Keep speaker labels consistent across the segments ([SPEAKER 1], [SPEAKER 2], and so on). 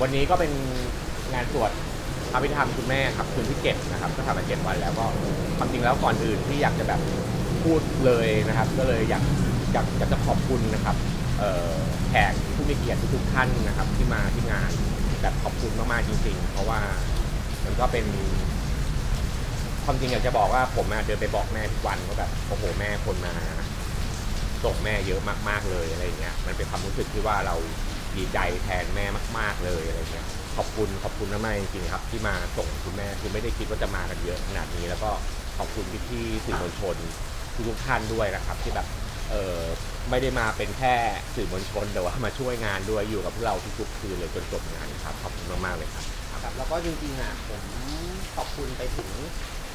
[SPEAKER 1] วันนี้ก็เป็นงานสวดพระพิธรรมคุณแม่ครับคืนที่เจ็ดนะครับก็ทำมาเจ็ดวันแล้วก็ความจริงแล้วก่อนอื่นที่อยากจะแบบพูดเลยนะครับ ก็เลยอยากอยากอยากจะขอบคุณนะครับแขกผู้มีเกียรติทุกท่านนะครับ ที่มาที่งานแบบขอบคุณมากๆจริง ๆ เพราะว่ามันก็เป็น ความจริงอยากจะบอกว่าผมเดินไปบอกแม่ทุกวันว่าแบบโอ้โหแม่คนมาส่งแม่เยอะมากๆเลยอะไรเงี้ยมันเป็นความรู้สึกที่ว่าเรา ดีใจแทนแม่มาก ๆเลยอะไรเงี้ยขอบคุณขอบคุณมากๆจริงๆครับ ที่มาส่งคุณแม่คือไม่ได้คิดว่าจะมากันเยอะขนาดนี้ แล้วก็ขอบคุณพี่ๆสื่อมวลชนทุกๆท่านด้วยนะครับ ที่แบบเออไม่ได้มาเป็นแค่สื่อมวลชนแต่ว่ามาช่วยงานด้วยอยู่กับพวกเราทุกๆคืนเลยจนจบงานครับขอบคุณมากๆเลยครับ
[SPEAKER 2] ครับแล้วก็จริงๆอะผมขอบคุณไปถึง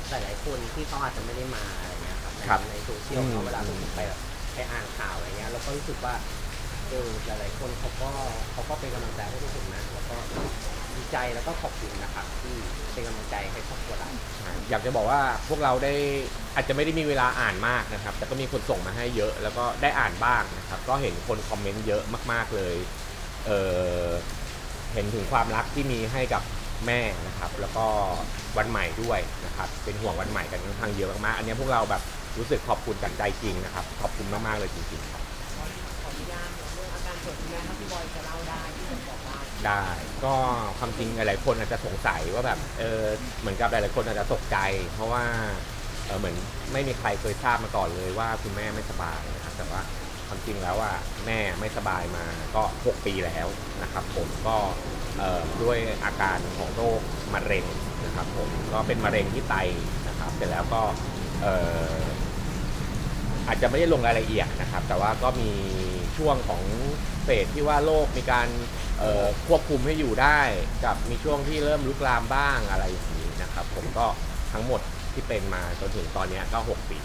[SPEAKER 2] หลายๆคนที่เขาอาจจะไม่ได้มาอะไรเงี้ยครับใน
[SPEAKER 1] ครับ
[SPEAKER 2] ในโซเชียล
[SPEAKER 1] อืม
[SPEAKER 2] เนาะเวลาผมไปแบบไปอ่านข่าวอะไรเงี้ยเราก็รู้สึกว่า เออหลายๆคนเขาก็เขาก็เป็นกำลังใจให้ทุกคนนะแล้วก็ดีใจแล้วก็ขอบคุณนะครับที่เป็นกำลังใจให้ครอบครัวเรา
[SPEAKER 1] อยากจะบอกว่าพวกเราได้อาจจะไม่ได้มีเวลาอ่านมากนะครับ แต่ก็มีคนส่งมาให้เยอะ แล้วก็ได้อ่านบ้างนะครับ ก็เห็นคนคอมเมนต์เยอะมาก ๆเลยเออเห็นถึงความรักที่มีให้กับแม่นะครับ แล้วก็วันใหม่ด้วยนะครับ เป็นห่วงวันใหม่กันค่อนข้างเยอะมากๆอันนี้พวกเราแบบรู้สึกขอบคุณจากใจจริงนะครับ ขอบคุณมากๆเลยจริงๆครับ
[SPEAKER 3] นาะเรื่องอาการป่วยคุณแม่ถ้าพี่บอยจะเล่าได้ที่ผมบอกได้
[SPEAKER 1] ได้ก็ความจริงหลายๆคนอาจจะสงสัยว่าแบบเออเหมือนกับหลายๆคนอาจจะตกใจ เพราะว่าเออเหมือนไม่มีใครเคยทราบมาก่อนเลยว่าคุณแม่ไม่สบายนะครับแต่ว่าความจริงแล้วอะแม่ไม่สบายมาก็ 6 ปีแล้วนะครับ ผมก็เอ่อด้วยอาการของโรคมะเร็งนะครับผมก็เป็นมะเร็งที่ไตนะครับเสร็จแล้วก็เอ่ออาจจะไม่ได้ลงรายละเอียดนะครับ แต่ว่าก็มี ช่วงของเฟสที่ว่าโรคมีการเอ่อควบคุมให้อยู่ได้ กับมีช่วงที่เริ่มลุกลามบ้างอะไรอย่างนี้นะครับผมก็ทั้งหมดที่เป็นมาจนถึงตอนเนี้ยก็ 6 ปี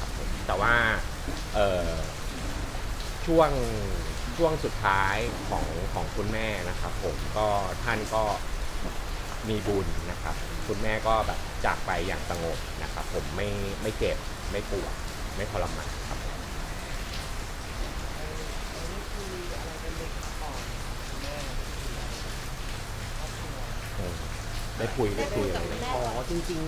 [SPEAKER 1] ครับผมแต่ว่าเอ่อช่วงช่วงสุดท้ายของของคุณแม่นะครับ ผมก็ท่านก็มีบุญนะครับ คุณแม่ก็แบบจากไปอย่างสงบนะครับ ผมไม่ไม่เจ็บไม่ปวดไม่ทรมานครับ
[SPEAKER 3] นี่คืออะไรเป็นเด็กมาก่อนคุณแม่ครอบครัว
[SPEAKER 1] เออ ได้คุยได้คุย
[SPEAKER 3] ได้คุยกับแม่
[SPEAKER 2] อ๋อจริง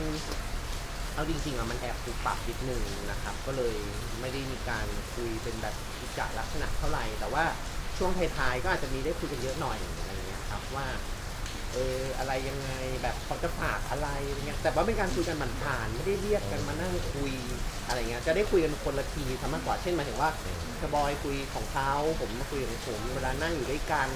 [SPEAKER 2] ๆ เอาจริงๆอะมันแอบปรับปรับนิดนึงนะครับ ก็เลยไม่ได้มีการคุยเป็นแบบกิจลักษณะเท่าไหร่ แต่ว่าช่วงท้ายๆก็อาจจะมีได้คุยกันเยอะหน่อยอะไรเงี้ยครับว่าเอออะไรยังไงแบบเขาจะฝากอะไรอะไรเงี้ยแต่ว่าเป็นการคุยกันมันผ่านๆไม่ได้เรียกกันมานั่งคุยอะไรเงี้ยจะได้คุยกันคนละทีซะมากกว่าเช่นหมายถึงว่ากระบอยคุยของเขาผมมาคุยของผมเวลานั่งอยู่ด้วยกัน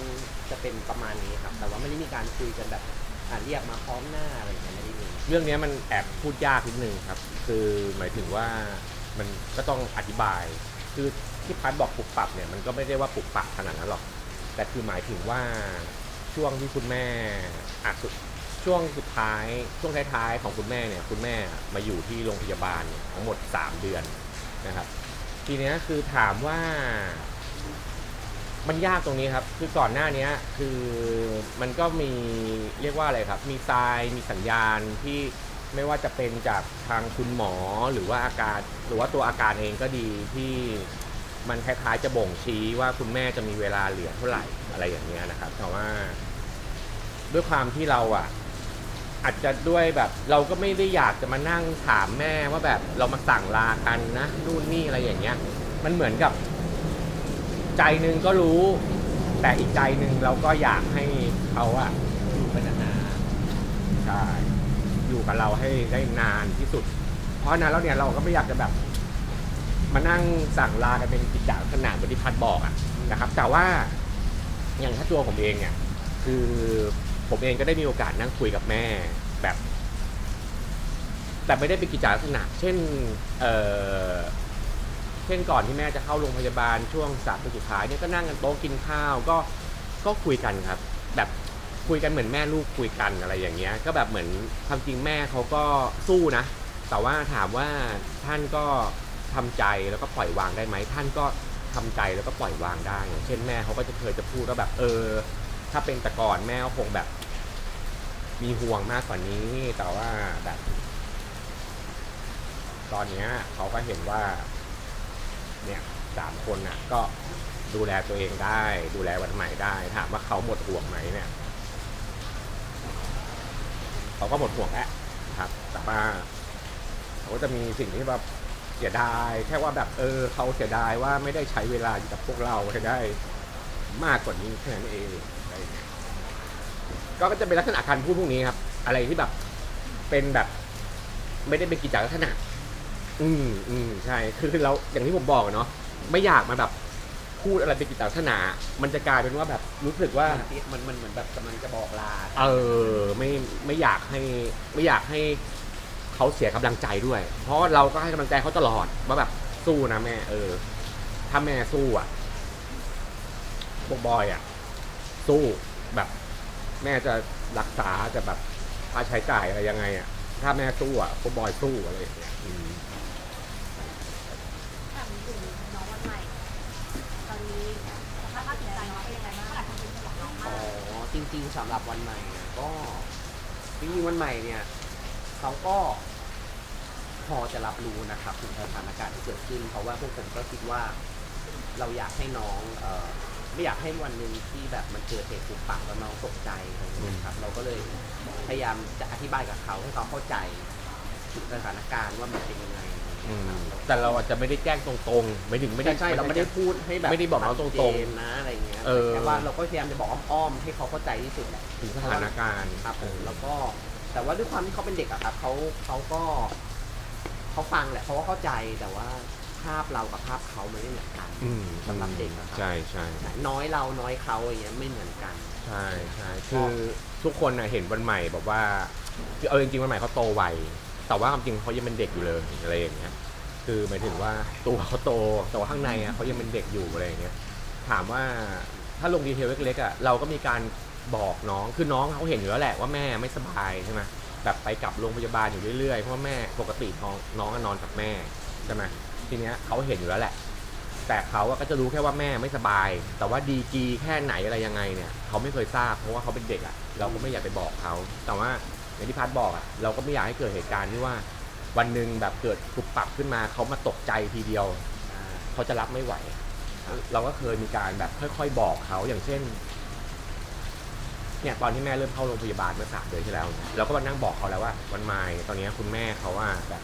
[SPEAKER 2] จะเป็นประมาณนี้ครับ แต่ว่าไม่ได้มีการคุยกันแบบ อ่าเรียกมาพร้อมหน้าอะไรอย่างเงี้ยไม่ได้มี
[SPEAKER 1] เรื่องเนี้ยมันแอบพูดยากนิดนึงครับ คือหมายถึงว่ามันก็ต้องอธิบาย คือที่พัดบอกปรับปรับเนี่ยมันก็ไม่ได้ว่าปรับปรับขนาดนั้นหรอก แต่คือหมายถึงว่าช่วงที่คุณแม่อะสุดช่วงสุดท้ายช่วงท้ายๆของคุณแม่เนี่ยคุณแม่มาอยู่ที่โรงพยาบาลเนี่ยทั้งหมด 3 เดือนนะครับ ทีเนี้ยคือถามว่า มันยากตรงนี้ครับ คือก่อนหน้านี้คือมันก็มีเรียกว่าอะไรครับ มีทรายมีสัญญาณที่ไม่ว่าจะเป็นจากทางคุณหมอหรือว่าอาการหรือว่าตัวอาการเองก็ดีที่มันคล้ายๆจะบ่งชี้ว่าคุณแม่จะมีเวลาเหลือเท่าไหร่อะไรอย่างเงี้ยนะครับ แต่ว่า ด้วยความที่เราอะ อาจจะด้วยแบบ เราก็ไม่ได้อยากจะมานั่งถามแม่ว่าแบบเรามาสั่งลากันนะนู่นนี่อะไรอย่างเงี้ย มันเหมือนกับ ใจหนึงก็รู้ แต่อีกใจหนึงเราก็อยากให้เขาอะ
[SPEAKER 2] อยู่เป็นนาน
[SPEAKER 1] ใช่อยู่กับเราให้ได้นานที่สุด เพราะฉะนั้นแล้วเนี่ยเราก็ไม่อยากจะแบบ มานั่งสั่งลากันเป็นกิจจลักษณะเหมือนที่พัดบอกอะนะครับ แต่ว่าอย่างถ้าตัวผมเองเนี่ย คือผมเองก็ได้มีโอกาสนั่งคุยกับแม่แบบ แต่ไม่ได้เป็นกิจจลักษณะ เช่น เออ ช่นก่อนที่แม่จะเข้าโรงพยาบาลช่วงสามสุดท้ายเนี่ยก็นั่งกันโต๊ะกินข้าวก็ก็คุยกันครับ แบบคุยกันเหมือนแม่ลูกคุยกันอะไรอย่างเงี้ย ก็แบบเหมือนความจริงแม่เขาก็สู้นะ แต่ว่าถามว่าท่านก็ทำใจแล้วก็ปล่อยวางได้ไหมท่านก็ทำใจแล้วก็ปล่อยวางได้ เช่นแม่เขาก็จะเคยจะพูดว่าแบบเออ ถ้าเป็นแต่ก่อนแม่ก็คงแบบ มีห่วงมากกว่านี้ แต่ว่าแบบ ตอนเนี้ยเขาก็เห็นว่า เนี่ยสามคนน่ะก็ดูแลตัวเองได้ ดูแลวันใหม่ได้ถามว่าเขาหมดห่วงไหมเนี่ยเขาก็หมดห่วงแล้วครับ แต่ว่าเขาก็จะมีสิ่งที่แบบเสียดายแค่ว่าแบบเออเขาเสียดายว่าไม่ได้ใช้เวลาอยู่กับพวกเราให้ได้มากกว่านี้แค่นั้นเองอะไรอย่างเงี้ยก็จะเป็นลักษณะการพูดพวกนี้ครับ อะไรที่แบบเป็นแบบ ไม่ได้เป็นกิจลักษณะ อืมอืมใช่คือคือเราอย่างที่ผมบอกอะเนาะไม่อยากมาแบบพูดอะไรเป็นกิจลักษณะมันจะกลายเป็นว่าแบบรู้สึกว่า
[SPEAKER 2] มันมันเหมือนแบบกำลังจะบอกลา
[SPEAKER 1] เออไม่ไม่อยากให้ไม่อยากให้เขาเสียกำลังใจด้วย เพราะเราก็ให้กำลังใจเขาตลอดว่าแบบสู้นะแม่ เออ ถ้าแม่สู้อะพวกบอยอะ สู้แบบ แม่จะรักษาจะแบบค่าใช้จ่ายอะไรยังไงอะ ถ้าแม่สู้อะพวกบอยสู้อะไรอย่างเงี้ยอืม
[SPEAKER 4] ถามถึงน้องวันใหม่ ตอนนี้สภาพจิตใจน้องเป็นยังไงบ้างหลายคนเป็นห่วงน้อง
[SPEAKER 2] อ๋
[SPEAKER 4] มาก
[SPEAKER 2] อ จริง ๆสำหรับวันใหม่เนี่ยก็จริงๆวันใหม่เนี่ยเขาก็พอจะรับรู้นะครับถึงสถานการณ์ที่เกิดขึ้น เพราะว่าพวกผมก็คิดว่าเราอยากให้น้องเออไม่อยากให้วันหนึ่งที่แบบมันเกิดเหตุปุกปักแล้วน้องตกใจอะไรอย่างเงี้ยครับ เราก็เลยพยายามจะอธิบายกับเขาให้เขาเข้าใจถึงสถานการณ์ว่ามันเป็นยังไง
[SPEAKER 1] อืมแต่เราอาจจะไม่ได้แจ้งตรงๆไม่ถึงไม่
[SPEAKER 2] ไม่
[SPEAKER 1] ได้
[SPEAKER 2] ได้ใช่เราไม่ได้พูดให้แบบ
[SPEAKER 1] ไม่ได้บอกเขาตรงๆ
[SPEAKER 2] ชัดเจนนะอะไรอย่างเงี้ย
[SPEAKER 1] เออ
[SPEAKER 2] แต่ว่าเราก็พยายามจะบอกอ้อมๆให้เขาเข้าใจที่สุดแหละ
[SPEAKER 1] ถึงสถานการณ์
[SPEAKER 2] ครับผมแล้วก็แต่ว่าด้วยความที่เขาเป็นเด็กอะครับเขาเขาก็เขาฟังแหละเขาก็เข้าใจแต่ว่าภาพเรากับภาพเขามันไม่เหมือนกัน
[SPEAKER 1] อืม
[SPEAKER 2] สำหรับเด็กอะครับ
[SPEAKER 1] ใช่ใช่
[SPEAKER 2] น้อยเราน้อยเขาอย่างเงี้ยไม่เหมือนกัน
[SPEAKER 1] ใช่ใช่คือทุกคนน่ะเห็นวันใหม่แบบว่าคือเอาจริงๆวันใหม่เขาโตไว แต่ว่าความจริงเขายังเป็นเด็กอยู่เลยอะไรอย่างเงี้ยคือหมายถึงว่าตัวเขาโตแต่ว่าข้างในอะเขายังเป็นเด็กอยู่อะไรอย่างเงี้ยถามว่าถ้าลงดีเทลเล็กๆอะเราก็มีการบอกน้องคือน้องเขาเห็นอยู่แล้วแหละว่าแม่ไม่สบายใช่ไหมแบบไปกลับโรงพยาบาลอยู่เรื่อยๆเพราะว่าแม่ปกติน้องน้องก็นอนกับแม่ใช่ไหมทีเนี้ยเขาเห็นอยู่แล้วแหละ แต่เขาก็จะรู้แค่ว่าแม่ไม่สบาย แต่ว่าดีกีแค่ไหนอะไรยังไงเนี่ยเขาไม่เคยทราบเพราะว่าเขาเป็นเด็กอะเราก็ไม่อยากไปบอกเขาแต่ว่า อย่างที่พัดบอกอะเราก็ไม่อยากให้เกิดเหตุการณ์ที่ว่า วันหนึ่งแบบเกิดปุบปับขึ้นมาเขามาตกใจทีเดียวเขาจะรับไม่ไหว เราก็เคยมีการแบบค่อย ๆ บอกเขาอย่างเช่นเนี่ยตอนที่แม่เริ่มเข้าโรงพยาบาลเมื่อสามเดือนที่แล้วเนี่ยเราก็มานั่งบอกเขาแล้วว่า วันไม่ตอนนี้คุณแม่เขาว่าแบบ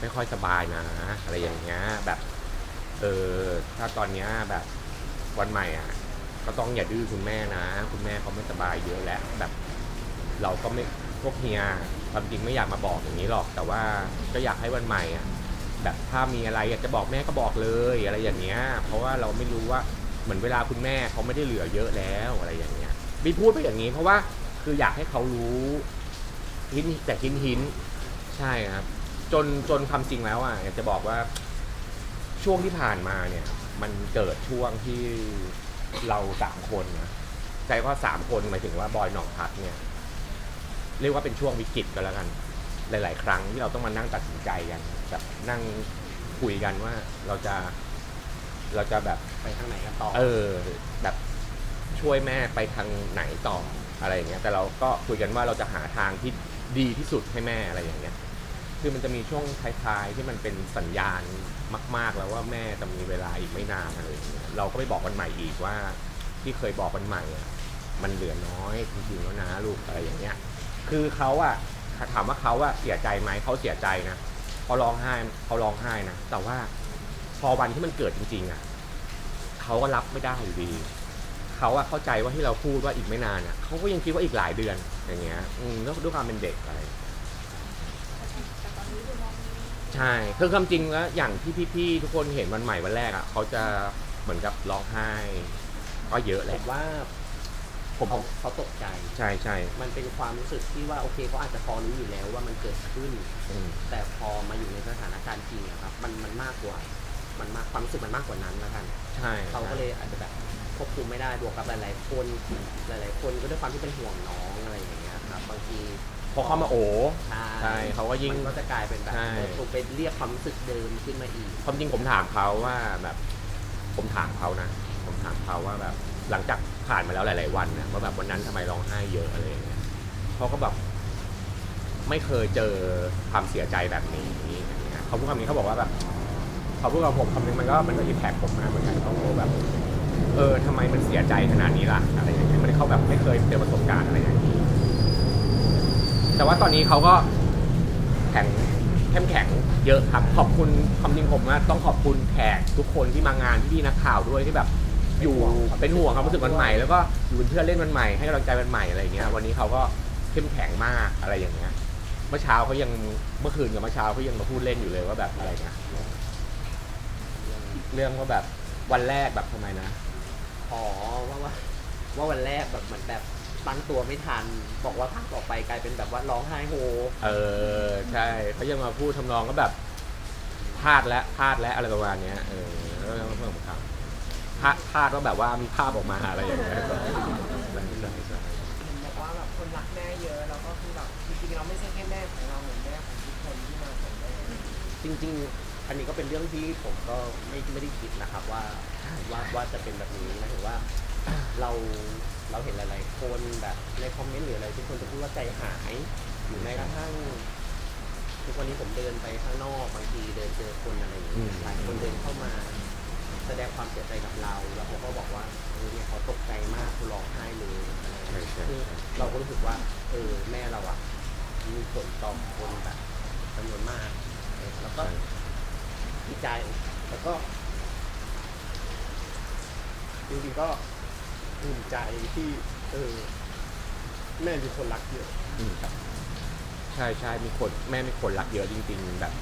[SPEAKER 1] ไม่ค่อยสบายนะอะไรอย่างเงี้ยแบบ เออถ้าตอนเนี้ยแบบวันใหม่อะ ก็ต้องอย่าดื้อคุณแม่นะ คุณแม่เขาไม่สบายเยอะแล้วแบบ เราก็ไม่ พวกเฮียความจริงไม่อยากมาบอกอย่างนี้หรอก แต่ว่าก็อยากให้วันใหม่อะแบบถ้ามีอะไรอยากจะบอกแม่ก็บอกเลยอะไรอย่างเงี้ย เพราะว่าเราไม่รู้ว่าเหมือนเวลาคุณแม่เขาไม่ได้เหลือเยอะแล้วอะไรอย่างเงี้ยบีพูดไปอย่างนี้ เพราะว่าคืออยากให้เขารู้หินแต่หินหินใช่ครับ จนจนความจริงแล้วอะอยากจะบอกว่าช่วงที่ผ่านมาเนี่ย มันเกิดช่วงที่เราสามคนนะใจว่าสามคนหมายถึงว่าบอยหนองพักเนี่ย เรียกว่าเป็นช่วงวิกฤตกันแล้วกัน หลาย ๆ ครั้งที่เราต้องมานั่งตัดสินใจกันแบบนั่งคุยกันว่าเราจะ เราจะแบบ
[SPEAKER 2] ไปทางไหนกันต่อ
[SPEAKER 1] เออ แบบช่วยแม่ไปทางไหนต่ออะไรอย่างเงี้ย แต่เราก็คุยกันว่าเราจะหาทางที่ดีที่สุดให้แม่อะไรอย่างเงี้ย คือมันจะมีช่วงท้ายๆที่มันเป็นสัญญาณมาก ๆ แล้วว่าแม่จะมีเวลาอีกไม่นานอะไรอย่างเงี้ย เราก็ไปบอกวันใหม่อีกว่าที่เคยบอกวันใหม่อะมันเหลือน้อยจริงๆแล้วนะลูกอะไรอย่างเงี้ย คือเขาอะถามว่าเขาอะเสียใจไหมเขาเสียใจนะเขาร้องไห้เขาร้องไห้นะแต่ว่าพอวันที่มันเกิดจริง ๆอะเขาก็รับไม่ได้อยู่ดีเขาอะเข้าใจว่าที่เราพูดว่าอีกไม่นานอะเขาก็ยังคิดว่าอีกหลายเดือนอย่างเงี้ยอืมแล้วด้วยความเป็นเด็กอะไรใช่คือความจริงแล้วอย่างที่พี่ๆทุกคนเห็นวันใหม่วันแรกอะเขาจะเหมือนกับร้องไห้ก็เยอะแหละ
[SPEAKER 2] ว่า
[SPEAKER 1] ผม
[SPEAKER 2] เขาเขาตกใจ
[SPEAKER 1] ใช่ใช่
[SPEAKER 2] มันเป็นความรู้สึกที่ว่าโอเคเขาอาจจะพอรู้อยู่แล้วว่ามันเกิดขึ้น
[SPEAKER 1] อืม
[SPEAKER 2] แต่พอมาอยู่ในสถานการณ์จริงอะครับ มันมันมากกว่า มันมากความรู้สึกมันมากกว่านั้นแล้วกัน
[SPEAKER 1] ใช่
[SPEAKER 2] เขาก็เลยอาจจะแบบควบคุมไม่ได้บวกกับหลายๆคนหลายๆ คนก็ด้วยความที่เป็นห่วงน้องอะไรอย่างเงี้ยครับบางที
[SPEAKER 1] พอเข้ามาโอ้
[SPEAKER 2] ใช่
[SPEAKER 1] ใช่เขาก็ยิ่ง
[SPEAKER 2] มันก็จะกลายเป็นแบบ
[SPEAKER 1] ใช่
[SPEAKER 2] เออถูกไปเรียกความรู้สึกเดิมขึ้นมาอีก
[SPEAKER 1] ความจริงผมถามเขาว่าแบบ ผมถามเขานะ ผมถามเขาว่าแบบ หลังจาก ผ่านมาแล้วหลาย ๆ วันนะว่าแบบวันนั้นทำไมร้องไห้เยอะอะไรอย่างเงี้ยเขาก็แบบไม่เคยเจอความเสียใจแบบนี้เขาพูดคำนี้เขาบอกว่าแบบเขาพูดกับผมคำนึงมันก็มันก็อิมแพคผมมากเหมือนกันเขาบอกแบบ เออทำไมมันเสียใจขนาดนี้ล่ะอะไรอย่างเงี้ยมันเขาแบบไม่เคยเจอประสบการณ์อะไรอย่างนี้ แต่ว่าตอนนี้เขาก็แข็งเข้มแข็งเยอะครับขอบคุณความจริงผมว่าต้องขอบคุณแขกทุกคนที่มางานพี่นักข่าวด้วยที่แบบ อยู่เป็นห่วงความรู้สึกวันใหม่แล้วก็อยู่เป็นเพื่อนเล่นวันใหม่ให้กำลังใจวันใหม่อะไรอย่างเงี้ย วันนี้เขาก็เข้มแข็งมากอะไรอย่างเงี้ยเมื่อเช้าเขายังเมื่อคืนกับเมื่อเช้าเขายังมาพูดเล่นอยู่เลยว่าแบบอะไรเงี้ยเรื่องว่าแบบวันแรกแบบทำไมนะ
[SPEAKER 2] อ๋อว่าว่าว่าวันแรกแบบเหมือนแบบตั้งตัวไม่ทัน บอกว่าภาคต่อไปกลายเป็นแบบว่าร้องไห้โฮ
[SPEAKER 1] เออใช่เขายังมาพูดทำนองก็แบบพลาดแล้วพลาดแล้วอะไรประมาณเนี้ยเออแล้วก็เพิ่มครับ พลาดพลาดว่าแบบว่ามีภาพออกมาอะไรอย่างเงี้ยก็ใช่ใช่ใช่
[SPEAKER 3] เห็นบอกว่าแบบคนรักแม่เยอะแล้วก็คือแบบจริงๆเราไม่ใช่แค่แม่ของเราเหมือนแม่ของทุกคนที่มาของแม่
[SPEAKER 2] จริง ๆ อันนี้ก็เป็นเรื่องที่ผมก็ไม่ไม่ได้คิดนะครับว่าว่าว่าจะเป็นแบบนี้หมายถึงว่า เราเราเห็นหลายๆคนแบบในคอมเมนต์หรืออะไรทุกคนจะพูดว่าใจหายหรือแม้กระทั่งทุกวันนี้ผมเดินไปข้างนอกบางทีเดินเจอคนอะไรอย่างเงี้ยหลายคนเดินเข้ามา แสดงความเสียใจกับเรา แล้วเขาก็บอกว่าเออเนี่ยเขาตกใจมากเขาร้องไห้เลยอะไรอย่าง
[SPEAKER 1] ใช่
[SPEAKER 2] เงี้ย
[SPEAKER 1] ใช่
[SPEAKER 2] คือเราก็รู้สึกว่า เออแม่เราอะมีผลต่อคนแบบจำนวนมากเออแล้วก็ดีใจแล้วก็จริงๆก็ภูมิใจที่ เออ แม่มีคนรักเยอะ
[SPEAKER 1] อืมครับใช่ใช่มีคนแม่มีคนรักเยอะจริง ๆ แบบ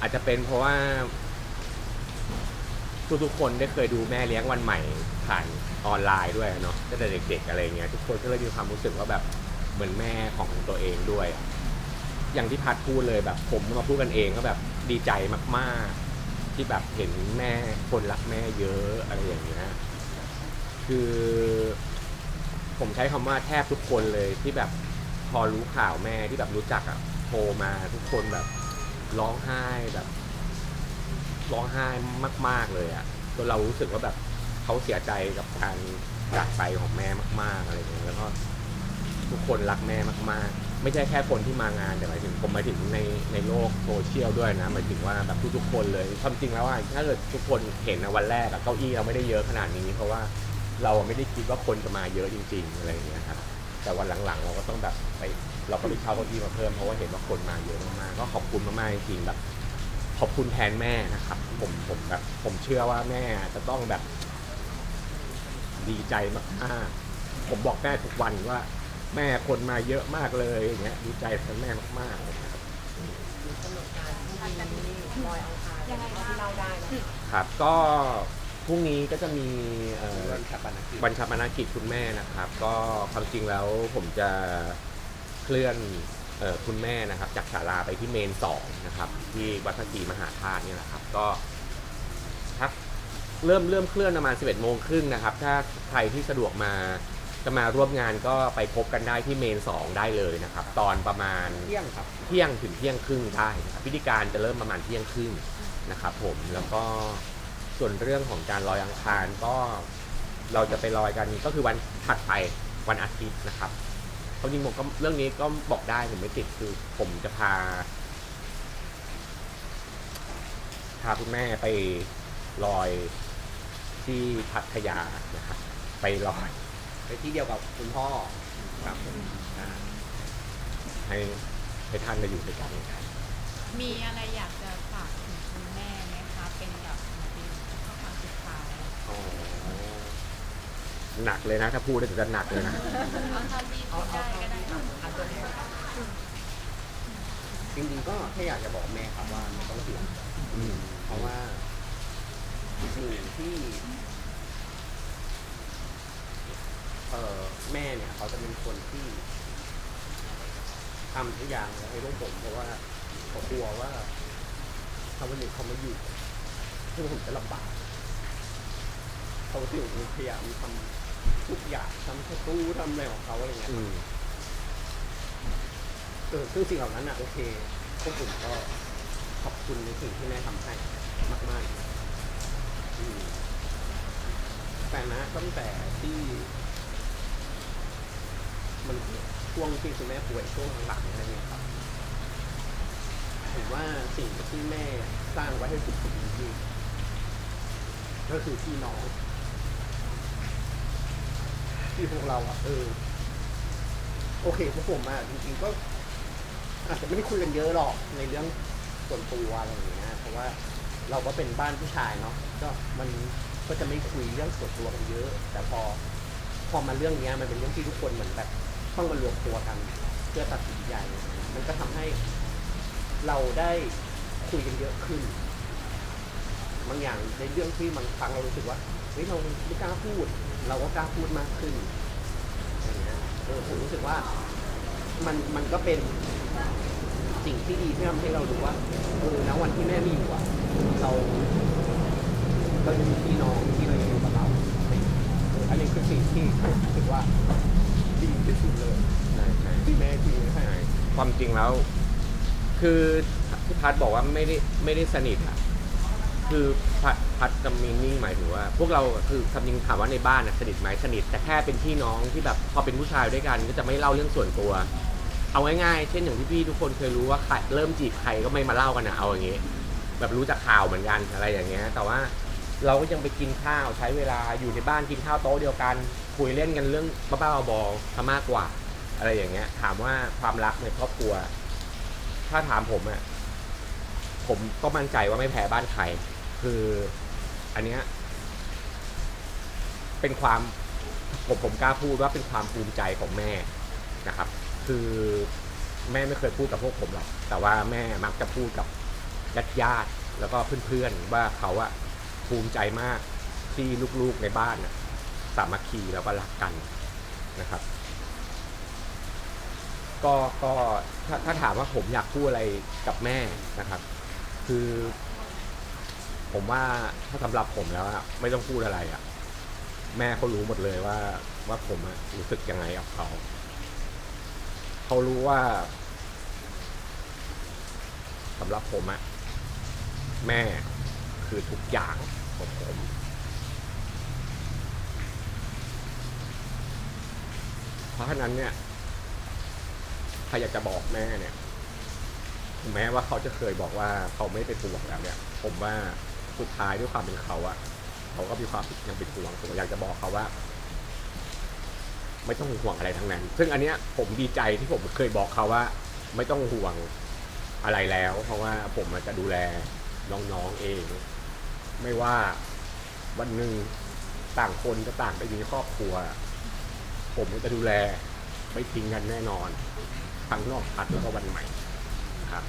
[SPEAKER 1] อาจจะเป็นเพราะว่า ทุกๆคนได้เคยดูแม่เลี้ยงวันใหม่ผ่านออนไลน์ด้วยเนาะตั้งแต่เด็กๆอะไรเงี้ยทุกคนก็เลยมีความรู้สึกว่าแบบเหมือนแม่ของตัวเองด้วย อย่างที่พัดพูดเลยแบบผมมาพูดกันเองก็แบบดีใจมากๆ ที่แบบเห็นแม่คนรักแม่เยอะอะไรอย่างเงี้ยคือผมใช้คำว่าแทบทุกคนเลยที่แบบพอรู้ข่าวแม่ที่แบบรู้จักอะโทรมาทุกคนแบบร้องไห้แบบ ร้องไห้มาก ๆเลยอะจนเรารู้สึกว่าแบบเขาเสียใจกับการจากไปของแม่มาก ๆอะไรอย่างเงี้ยแล้วก็ทุกคนรักแม่มาก ๆ ไม่ใช่แค่คนที่มางานแต่หมายถึงผมหมายถึงในในโลกโซเชียลด้วยนะหมายถึงว่าแบบทุกๆคนเลยความจริงแล้วอะถ้าเกิดทุกคนเห็นนะวันแรกอะเก้าอี้เราไม่ได้เยอะขนาดนี้ เพราะว่าเราไม่ได้คิดว่าคนจะมาเยอะจริง ๆ อะไรอย่างเงี้ยครับแต่วันหลังๆ เราก็ต้องแบบไปเราก็ไปเช่าเก้าอี้มาเพิ่มเพราะว่าเห็นว่าคนมาเยอะมากๆก็ขอบคุณมากๆจริงๆแบบ ขอบคุณแทนแม่นะครับ ผมผมแบบผมเชื่อว่าแม่จะต้องแบบ ดีใจมากๆผมบอกแม่ทุกวันว่า แม่คนมาเยอะมากเลยอย่างเงี้ย ดีใจแทนแม่มากๆเลยครับ
[SPEAKER 3] มีกำหนดการพรุ่งนี้ลอยอังคารยังไงที่เล่าได้นะครับ
[SPEAKER 1] ก็พรุ่งนี้ก็จะมีเอ่อ
[SPEAKER 2] วันชาปนกิจ
[SPEAKER 1] วันชาปนกิจคุณแม่นะครับ ก็ความจริงแล้วผมจะเคลื่อน คุณแม่นะครับจากศาลาไปที่เมนสองนะครับ ที่วัดพระศรีมหาธาตุนี่แหละครับก็ทักเริ่มเริ่มเคลื่อนประมาณ 11โมงครึ่งนะครับ ถ้าใครที่สะดวกมาจะมาร่วมงานก็ไปพบกันได้ที่เมนสองได้เลยนะครับ ตอนประมาณ
[SPEAKER 2] เที่ยงครับ
[SPEAKER 1] เที่ยงถึงเที่ยงครึ่งได้นะครับพิธีการจะเริ่มประมาณเที่ยงครึ่งนะครับผมแล้วก็ส่วนเรื่องของการลอยอังคารก็เราจะไปลอยกันก็คือวันถัดไปวันอาทิตย์นะครับ ควาจริงผมก็เรื่องนี้ก็บอกได้ผมไม่ติดคือ ผมจะพา พาคุณแม่ไปลอยที่พัทยานะครับไปลอย
[SPEAKER 2] ไปที่เดียวกับคุณพ่อครับผมอ่า
[SPEAKER 1] ให้ให้ท่านมาอยู่ด้วยกัน
[SPEAKER 5] มีอะไรอยากจะฝากถึงคุณแม่ไหมคะ เป็นแบบเป็นข้อความสุดท้าย
[SPEAKER 2] อ๋อ
[SPEAKER 1] หนักเลยนะ ถ้าพูดได้จะหนักเลยนะ
[SPEAKER 5] เอาเท่าที่พูดได้ก็ได้
[SPEAKER 3] เอาตัวนี้
[SPEAKER 2] จริงๆก็แค่อยากจะบอกแม่ครับว่าไม่ต้องห่วง
[SPEAKER 1] อืม
[SPEAKER 2] เพราะว่าสิ่งที่เออแม่เนี่ย เขาจะเป็นคนที่ทำทุกอย่างให้พวกผม เพราะว่าเขากลัวว่าถ้าวันหนึ่งเขาไมาอยู่พวกผมจะลำบากเขาถึงพยายามทำ ทุกอย่างทำประตูทำอะไรของเขาอะไรเงี้ย
[SPEAKER 1] อืม
[SPEAKER 2] เออซึ่งสิ่งเหล่านั้นอะโอเคพวกผมก็ขอบคุณในสิ่งที่แม่ทำให้มากๆอืมแต่นะตั้งแต่ที่ มันช่วงที่คุณแม่ป่วยช่วงหลังๆอะไรเงี้ยครับผมว่าสิ่งที่แม่สร้างไว้ให้สุดๆจริงๆก็คือพี่น้อง ที่พวกเราอะเออ โอเคพวกผมอะจริงๆก็ อาจจะไม่ได้คุยกันเยอะหรอกในเรื่องส่วนตัวอะไรอย่างเงี้ยเพราะว่าเราก็เป็นบ้านผู้ชายเนาะก็มันก็จะไม่คุยเรื่องส่วนตัวกันเยอะ แต่พอ พอมาเรื่องเนี้ย มันเป็นเรื่องที่ทุกคนเหมือนแบบต้องมารวมตัวกัน เพื่อตัดสินใจมันก็ทำให้ เราได้คุยกันเยอะขึ้น บางอย่างในเรื่องที่บางครั้งเรารู้สึกว่า เฮ้ยเราไม่กล้าพูด เราก็กล้าพูดมากขึ้นอย่างเงี้ยเออผมรู้สึกว่ามันมันก็เป็นสิ่งที่ดีที่ทำให้เรารู้ว่าเออณวันที่แม่ไมีอยู่อะเราเราจะมีพี่น้องที่เราอยู่กับเราเอออันนี้คือสิ่งที่ผมรู้สึกว่าดีที่สุดเลย
[SPEAKER 1] ใช่ใช่
[SPEAKER 2] ที่แม่จริงให้
[SPEAKER 1] ใช่ความจริงแล้ว คือที่พัดบอกว่าไม่ได้ไม่ได้สนิทอะ คือพัดพัดกับมินนี่หมายถึงว่า พวกเราคือคำจริงถามว่าในบ้านอะสนิทไหมสนิทแต่แค่เป็นพี่น้องที่แบบพอเป็นผู้ชายด้วยกันก็จะไม่เล่าเรื่องส่วนตัว เอาง่ายๆเช่นอย่างที่พี่ทุกคนเคยรู้ว่าใครเริ่มจีบใครก็ไม่มาเล่ากันนะเอาอย่างงี้ แบบรู้จากข่าวเหมือนกันอะไรอย่างเงี้ย แต่ว่าเราก็ยังไปกินข้าวใช้เวลาอยู่ในบ้านกินข้าวโต๊ะเดียวกัน คุยเล่นกันเรื่องบ้าๆบอๆซะมากกว่า อะไรอย่างเงี้ย ถามว่าความรักในครอบครัว ถ้าถามผมอะผมก็มั่นใจว่าไม่แพ้บ้านใคร คืออันเนี้ยเป็นความผมผมกล้าพูดว่าเป็นความภูมิใจของแม่นะครับ คือแม่ไม่เคยพูดกับพวกผมหรอกแต่ว่าแม่มักจะพูดกับญาติญาติแล้วก็เพื่อนๆว่าเขาอะภูมิใจมากที่ลูกๆในบ้านน่ะสามัคคีแล้วก็รักกันนะครับ ก็ก็ถ้าถ้าถามว่าผมอยากพูดอะไรกับแม่นะครับ คือ ผมว่าถ้าสำหรับผมแล้วอะไม่ต้องพูดอะไรอะแม่เขารู้หมดเลยว่า ว่าผมอะรู้สึกยังไงกับเขาเขารู้ว่าสำหรับผมอะแม่คือทุกอย่างของผม เพราะฉะนั้นเนี่ยใครอยากจะบอกแม่เนี่ยถึงแม้ว่าเขาจะเคยบอกว่าเขาไม่เป็นห่วงแล้วเนี่ย ผมว่า สุดท้ายด้วยความเป็นเขาอะเขาก็มีความยังเป็นห่วงผมอยากจะบอกเขาว่า ไม่ต้องห่วงอะไรทั้งนั้น ซึ่งอันเนี้ยผมดีใจที่ผมเคยบอกเขาว่า ไม่ต้องห่วงอะไรแล้ว เพราะว่าผมจจะดูแลน้องๆเอง ไม่ว่าวันหนึ่งต่างคนก็ต่างไปมีครอบครัว ผมจะดูแลไม่ทิ้งกันแน่นอนทั้งนอกพัดแล้วก็วันใหม่ครับ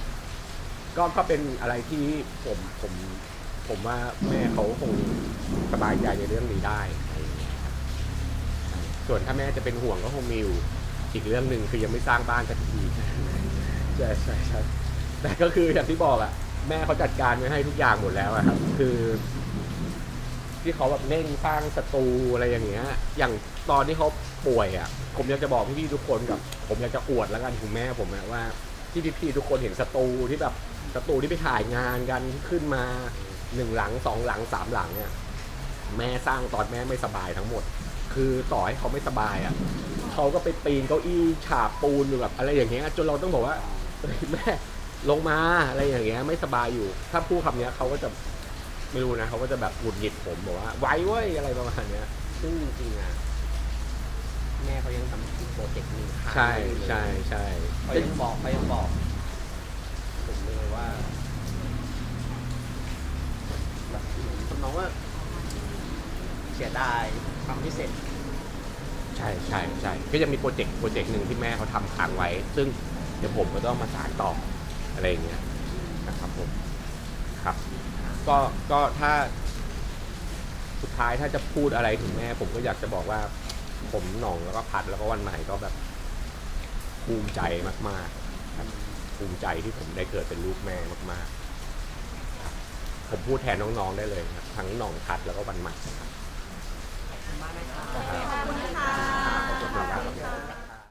[SPEAKER 1] ก็ก็เป็นอะไรที่ผมผม ผมว่าแม่เขาคงสบายใจในเรื่องนี้ได้ ส่วนถ้าแม่จะเป็นห่วงก็คงมีอยู่อีกเรื่องหนึ่งคือยังไม่สร้างบ้านสักทีใช่ใช่ใช่แต่ก็คืออย่างที่บอกอะแม่เขาจัดการไว้ให้ทุกอย่างหมดแล้วอะครับ คือ ที่เขาแบบเร่งสร้างสตูอะไรอย่างเงี้ย อย่างตอนที่เขาป่วยอะผมอยากจะบอกพี่ๆทุกคนกับ ผมอยากจะอวดแล้วกันคุณแม่ผมนะว่าที่พี่ๆทุกคนเห็นสตูที่แบบสตูที่ไปถ่ายงานกันที่ขึ้นมา หนึ่งหลังสองหลังสามหลังเนี่ยแม่สร้างตอนแม่ไม่สบายทั้งหมด คือต่อให้เขาไม่สบายอะเขาก็ไปปีนเก้าอี้ฉาบปูนอยู่แบบอะไรอย่างเงี้ยจนเราต้องบอกว่าเฮ้ยแม่ลงมาอะไรอย่างเงี้ยไม่สบายอยู่ ถ้าพูดคำเนี้ยเขาก็จะไม่รู้นะเขาก็จะแบบหงุดหงิดผมบอกว่า ไว้เว้ยอะไรประมาณเนี้ย
[SPEAKER 2] ซึ่งจริงๆอะแม่เขายังทำอีกโปรเจกต์หนึ่งค้าง
[SPEAKER 1] ใช่
[SPEAKER 2] อยู่เลย
[SPEAKER 1] ใช่ใช่
[SPEAKER 2] เขายังบอกเขายังบอก ผมเลยว่าแบบ ทำน้องว่า เสียดายทำไม่เสร็จ
[SPEAKER 1] ใช่ใช่ใช่ก็ยังมีโปรเจกต์โปรเจกต์หนึ่งที่แม่เขาทำค้างไว้ ซึ่งเดี๋ยวผมก็ต้องมาสานต่ออะไรอย่างเงี้ยนะครับผมครับ ก็ก็ถ้าสุดท้ายถ้าจะพูดอะไรถึงแม่ ผมก็อยากจะบอกว่า ผมหน่องแล้วก็พัดแล้วก็วันใหม่ก็แบบภูมิใจมากๆครับภูมิใจที่ผมได้เกิดเป็นลูกแม่มาก ๆ ผมพูดแทนน้องๆได้เลยครับทั้งหน่องทัดแล้วก็วันใหม่ครับ
[SPEAKER 3] ขอบคุณมากนะคะ